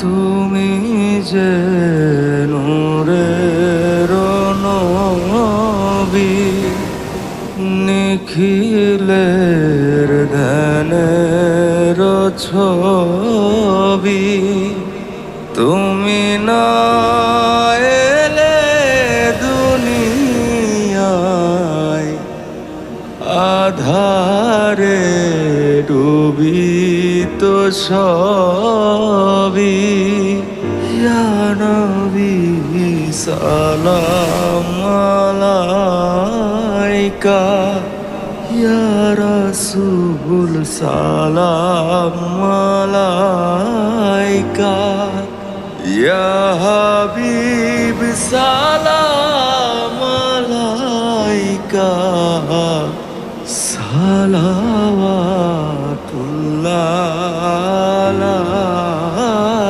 তুমি যে নূরের নবী নিখিলের ধ্যানের ছবি। তুমি না এলে দুনিয়ায় আধারে ডুবিত সবই ইয়া নবী সালাম আলাইকা, ইয়া রাসূল, সালাম আলাইকা, ইয়া হাবিব, সালাম আলাইকা সালাম লা